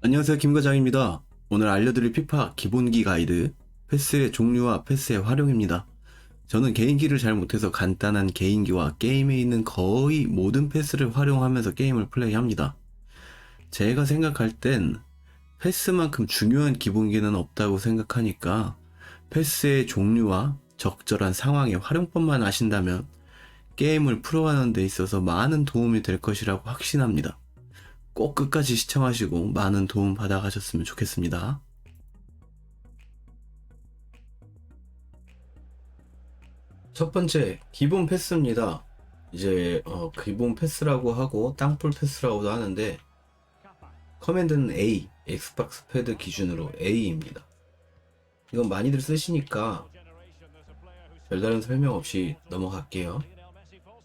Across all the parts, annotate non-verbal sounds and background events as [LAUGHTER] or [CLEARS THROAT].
안녕하세요 김과장입니다. 오늘 알려드릴 피파 기본기 가이드 패스의 종류와 패스의 활용입니다. 저는 개인기를 잘 못해서 간단한 개인기와 게임에 있는 거의 모든 패스를 활용하면서 게임을 플레이합니다. 제가 생각할 땐 패스만큼 중요한 기본기는 없다고 생각하니까 패스의 종류와 적절한 상황의 활용법만 아신다면 게임을 풀어가는 데 있어서 많은 도움이 될 것이라고 확신합니다. 꼭 끝까지 시청하시고 많은 도움 받아가셨으면 좋겠습니다. 첫 번째, 기본 패스입니다. 이제 어, 기본 패스라고 하고 땅볼 패스라고도 하는데 커맨드는 A, 엑스박스 패드 기준으로 A입니다. 이건 많이들 쓰시니까 별다른 설명 없이 넘어갈게요.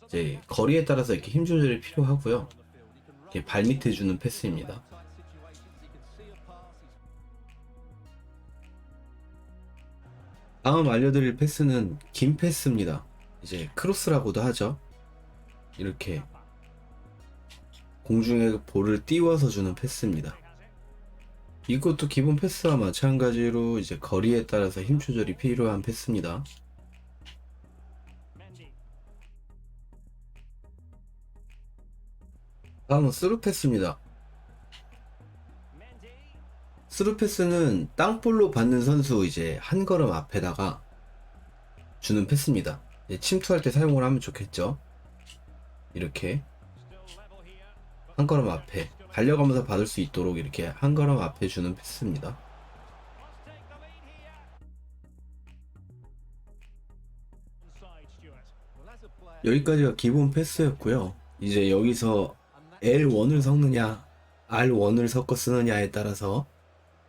이제 거리에 따라서 이렇게 힘 조절이 필요하고요. 이렇게 발 밑에 주는 패스입니다. 다음 알려드릴 패스는 긴 패스입니다. 이제 크로스라고도 하죠. 이렇게 공중에 볼을 띄워서 주는 패스입니다. 이것도 기본 패스와 마찬가지로 이제 거리에 따라서 힘 조절이 필요한 패스입니다. 다음은 스루 패스입니다. 스루 패스는 땅볼로 받는 선수 이제 한 걸음 앞에다가 주는 패스입니다. 침투할 때 사용을 하면 좋겠죠. 이렇게 한 걸음 앞에 달려가면서 받을 수 있도록 이렇게 한 걸음 앞에 주는 패스입니다. 여기까지가 기본 패스였고요. 이제 여기서 L1을 섞느냐, R1을 섞어 쓰느냐에 따라서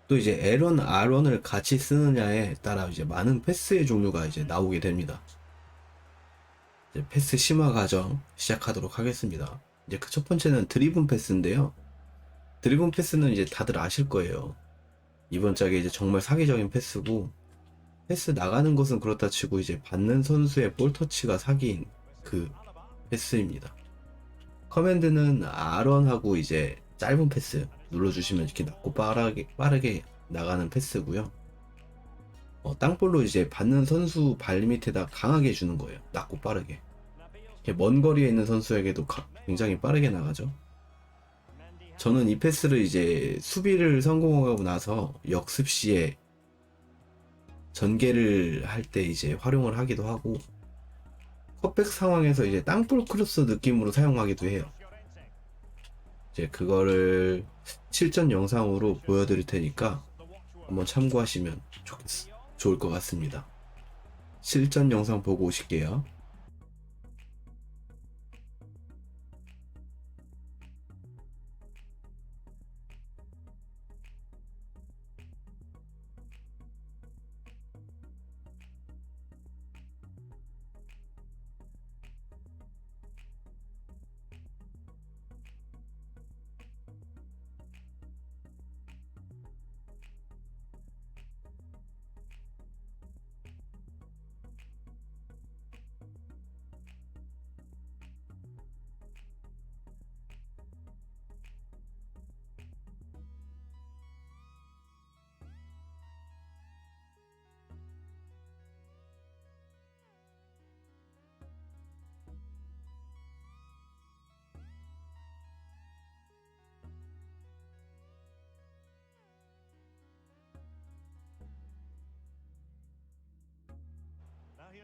또 이제 L1, R1을 같이 쓰느냐에 따라 이제 많은 패스의 종류가 이제 나오게 됩니다. 이제 패스 심화 과정 시작하도록 하겠습니다. 이제 그 첫 번째는 드리븐 패스인데요. 드리븐 패스는 이제 다들 아실 거예요. 이번 짝에 이제 정말 사기적인 패스고 패스 나가는 것은 그렇다 치고 이제 받는 선수의 볼 터치가 사기인 그 패스입니다. 커맨드는 R1하고 이제 짧은 패스 눌러주시면 이렇게 낮고 빠르게, 빠르게 나가는 패스고요. 어, 땅볼로 이제 받는 선수 발 밑에다 강하게 주는 거예요. 낮고 빠르게. 먼 거리에 있는 선수에게도 가- 굉장히 빠르게 나가죠. 저는 이 패스를 이제 수비를 성공하고 나서 역습 시에 전개를 할 때 이제 활용을 하기도 하고 컵백 상황에서 이제 땅볼 크로스 느낌으로 사용하기도 해요. 이제 그거를 실전 영상으로 보여드릴 테니까 한번 참고하시면 좋겠, 좋을 것 같습니다. 실전 영상 보고 오실게요.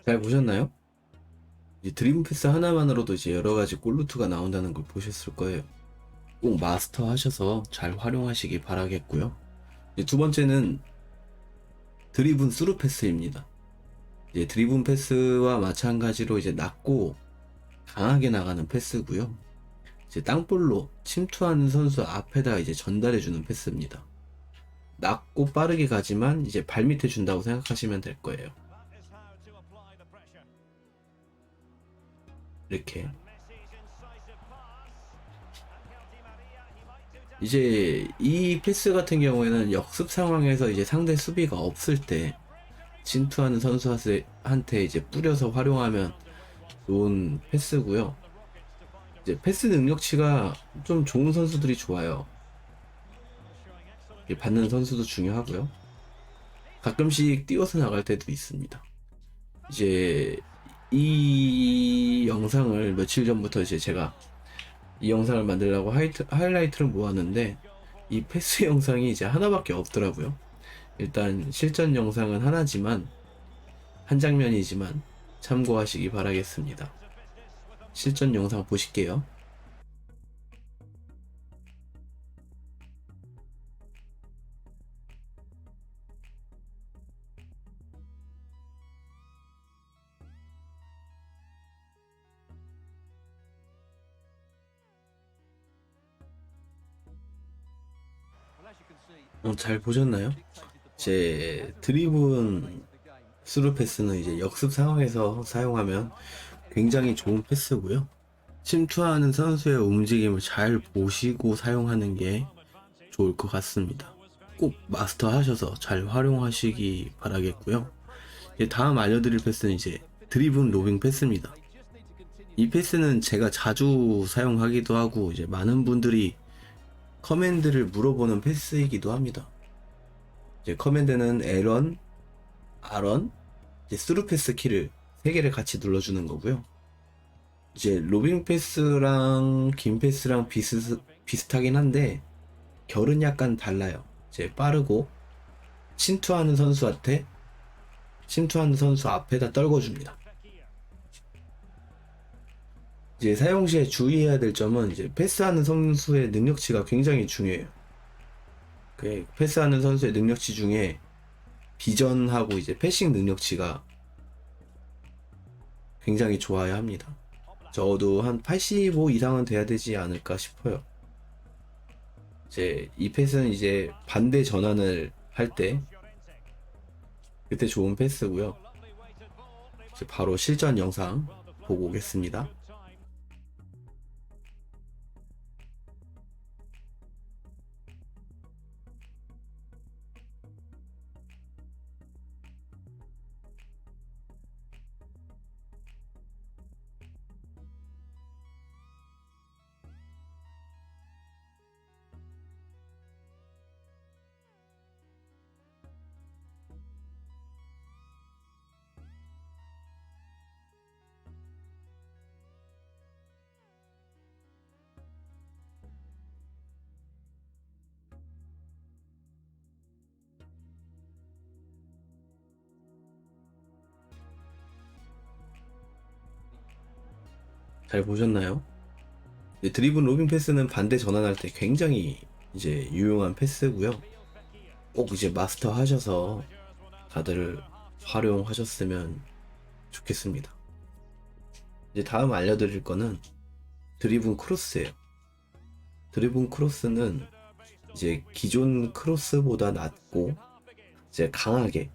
잘 보셨나요? 이제 드리븐 패스 하나만으로도 이제 여러 가지 골루트가 나온다는 걸 보셨을 거예요. 꼭 마스터 하셔서 잘 활용하시기 바라겠고요. 두 번째는 드리븐 스루 패스입니다. 이제 드리븐 패스와 마찬가지로 이제 낮고 강하게 나가는 패스고요. 이제 땅볼로 침투하는 선수 앞에다 이제 전달해주는 패스입니다. 낮고 빠르게 가지만 이제 발 밑에 준다고 생각하시면 될 거예요. 이렇게 이제 이 패스 같은 경우에는 역습 상황에서 이제 상대 수비가 없을 때 침투하는 선수한테 이제 뿌려서 활용하면 좋은 패스고요. 이제 패스 능력치가 좀 좋은 선수들이 좋아요. 이 받는 선수도 중요하고요. 가끔씩 뛰어서 나갈 때도 있습니다. 이제 이 영상을 며칠 전부터 이제 제가 이 영상을 만들려고 하이트, 하이라이트를 모았는데 이 패스 [LAUGHS] 영상이 이제 하나밖에 없더라고요. 일단 실전 영상은 하나지만 한 장면이지만 참고하시기 바라겠습니다. 실전 영상 보실게요. 어, 잘 보셨나요? 제 드리븐 스루 패스는 이제 역습 상황에서 사용하면 굉장히 좋은 패스고요. 침투하는 선수의 움직임을 잘 보시고 사용하는 게 좋을 것 같습니다. 꼭 마스터 하셔서 잘 활용하시기 바라겠고요. 다음 알려드릴 패스는 이제 드리븐 로빙 패스입니다. 이 패스는 제가 자주 사용하기도 하고 이제 많은 분들이 커맨드를 물어보는 패스이기도 합니다. 이제 커맨드는 L1, R1, 이제 스루 패스 키를 세 개를 같이 눌러주는 거고요. 이제 로빙 패스랑 긴 패스랑 비슷, 비슷하긴 한데 결은 약간 달라요. 이제 빠르고 침투하는 선수한테 침투하는 선수 앞에다 떨궈줍니다. 이제 사용 시에 주의해야 될 점은 이제 패스하는 선수의 능력치가 굉장히 중요해요. 그 패스하는 선수의 능력치 중에 비전하고 이제 패싱 능력치가 굉장히 좋아야 합니다. 적어도 한 85 이상은 돼야 되지 않을까 싶어요. 이제 이 패스는 이제 반대 전환을 할 때 그때 좋은 패스고요. 이제 바로 실전 영상 보고 오겠습니다. 잘 보셨나요? 이제 드리븐 로빙 패스는 반대 전환할 때 굉장히 이제 유용한 패스고요. 꼭 이제 마스터 하셔서 다들 활용하셨으면 좋겠습니다. 이제 다음 알려드릴 거는 드리븐 크로스예요. 드리븐 크로스는 이제 기존 크로스보다 낮고 이제 강하게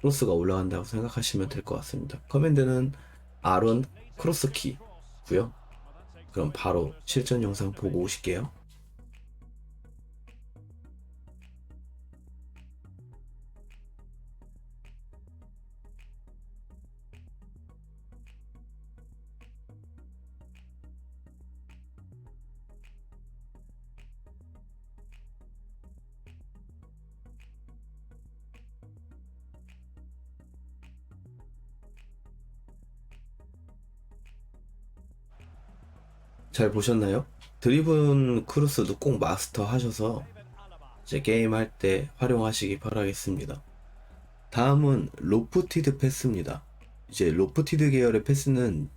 크로스가 올라간다고 생각하시면 될 것 같습니다. 커맨드는 R1 크로스 키고요. 그럼 바로 실전 영상 보고 오실게요. 잘 보셨나요? 드리븐 크루스도 꼭 마스터 하셔서 이제 게임 할 때 활용하시기 바라겠습니다. 다음은 로프티드 패스입니다. 이제 로프티드 계열의 패스는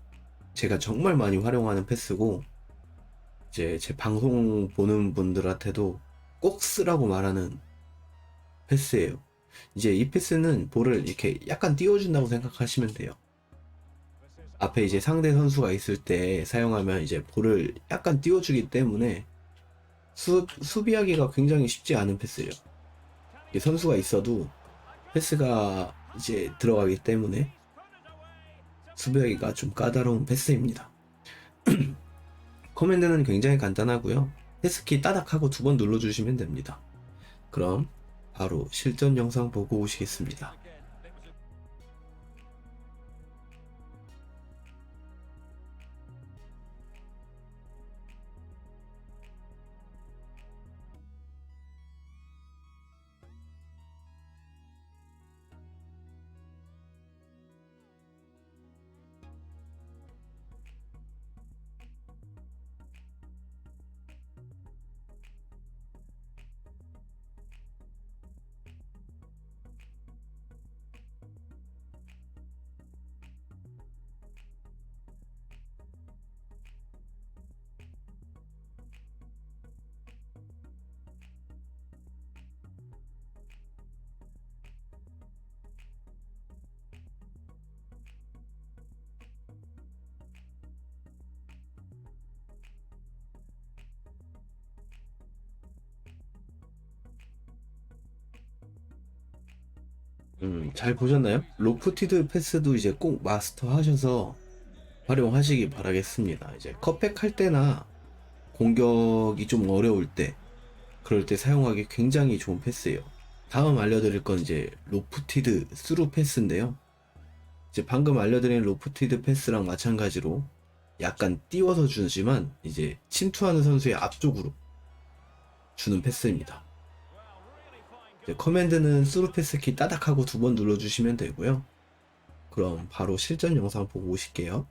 제가 정말 많이 활용하는 패스고 이제 제 방송 보는 분들한테도 꼭 쓰라고 말하는 패스예요. 이제 이 패스는 볼을 이렇게 약간 띄워준다고 생각하시면 돼요. 앞에 이제 상대 선수가 있을 때 사용하면 이제 볼을 약간 띄워주기 때문에 수, 수비하기가 굉장히 쉽지 않은 패스예요. 선수가 있어도 패스가 이제 들어가기 때문에 수비하기가 좀 까다로운 패스입니다. [CLEARS THROAT] 커맨드는 굉장히 간단하고요. 패스키 따닥하고 두 번 눌러주시면 됩니다. 그럼 바로 실전 영상 보고 오시겠습니다. 음, 잘 보셨나요? 로프티드 패스도 이제 꼭 마스터 하셔서 활용하시기 바라겠습니다. 이제 컵백 할 때나 공격이 좀 어려울 때, 그럴 때 사용하기 굉장히 좋은 패스예요. 다음 알려드릴 건 이제 로프티드 스루 패스인데요. 이제 방금 알려드린 로프티드 패스랑 마찬가지로 약간 띄워서 주지만 이제 침투하는 선수의 앞쪽으로 주는 패스입니다. 커맨드는 스루 패스 키 따닥하고 두 번 눌러주시면 되고요. 그럼 바로 실전 영상 보고 오실게요.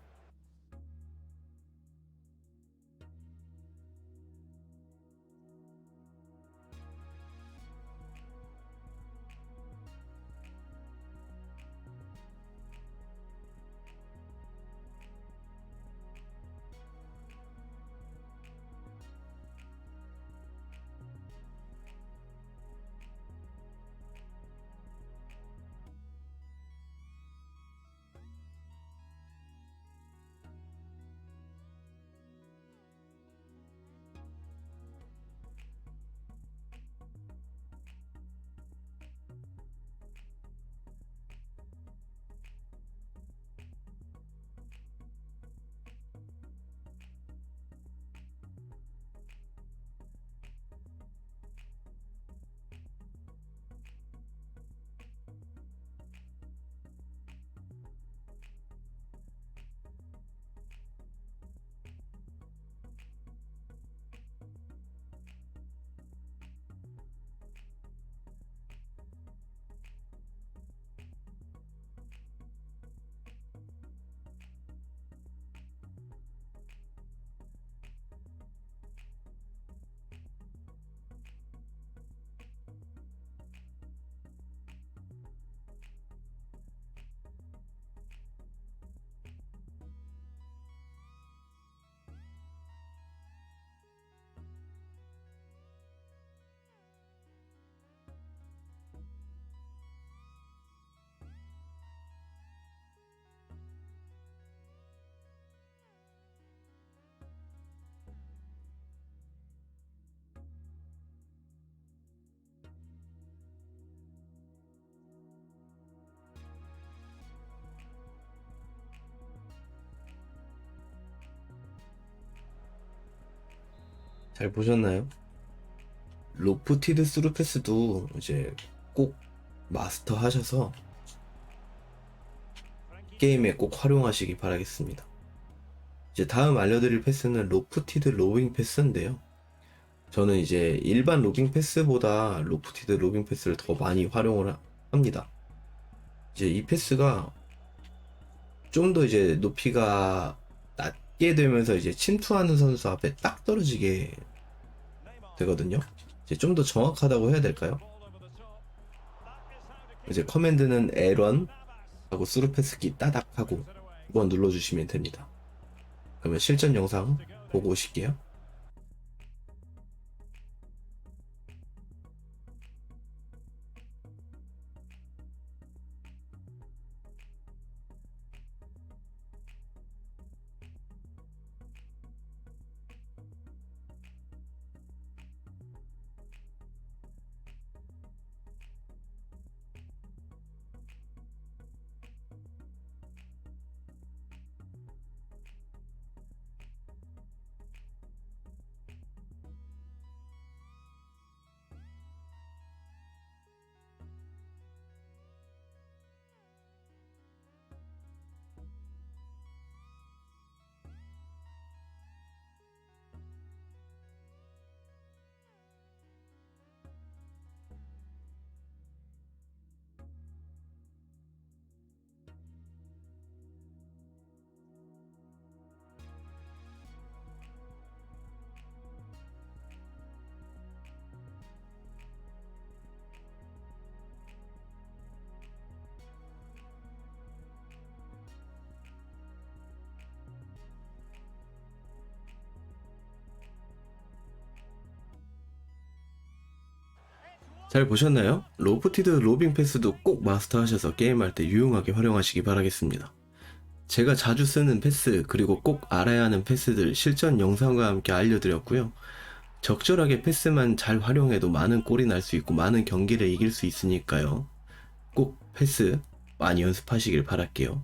잘 보셨나요? 로프티드 스루 패스도 이제 꼭 마스터 하셔서 게임에 꼭 활용하시기 바라겠습니다. 이제 다음 알려드릴 패스는 로프티드 로빙 패스인데요. 저는 이제 일반 로빙 패스보다 로프티드 로빙 패스를 더 많이 활용을 하- 합니다. 이제 이 패스가 좀 더 이제 높이가 낮 게 되면서 이제 침투하는 선수 앞에 딱 떨어지게 되거든요. 이제 좀 더 정확하다고 해야 될까요? 이제 커맨드는 L1 하고 스루 패스키 따닥 하고 한번 눌러주시면 됩니다. 그러면 실전 영상 보고 오실게요. 잘 보셨나요? 로프티드 로빙 패스도 꼭 마스터하셔서 게임할 때 유용하게 활용하시기 바라겠습니다. 제가 자주 쓰는 패스 그리고 꼭 알아야 하는 패스들 실전 영상과 함께 알려드렸고요. 적절하게 패스만 잘 활용해도 많은 골이 날 수 있고 많은 경기를 이길 수 있으니까요. 꼭 패스 많이 연습하시길 바랄게요.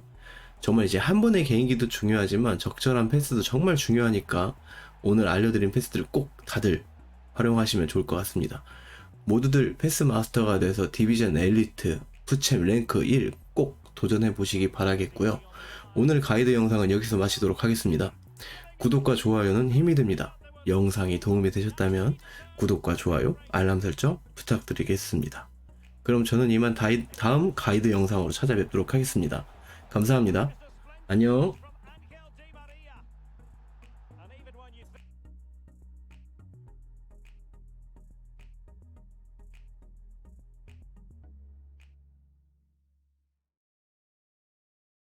정말 이제 한 번의 개인기도 중요하지만 적절한 패스도 정말 중요하니까 오늘 알려드린 패스들을 꼭 다들 활용하시면 좋을 것 같습니다. 모두들 패스 마스터가 돼서 디비전 엘리트, 푸챔 랭크 1 꼭 도전해 보시기 바라겠고요. 오늘 가이드 영상은 여기서 마치도록 하겠습니다. 구독과 좋아요는 힘이 됩니다. 영상이 도움이 되셨다면 구독과 좋아요, 알람 설정 부탁드리겠습니다. 그럼 저는 이만 다이- 다음 가이드 영상으로 찾아뵙도록 하겠습니다. 감사합니다. 안녕.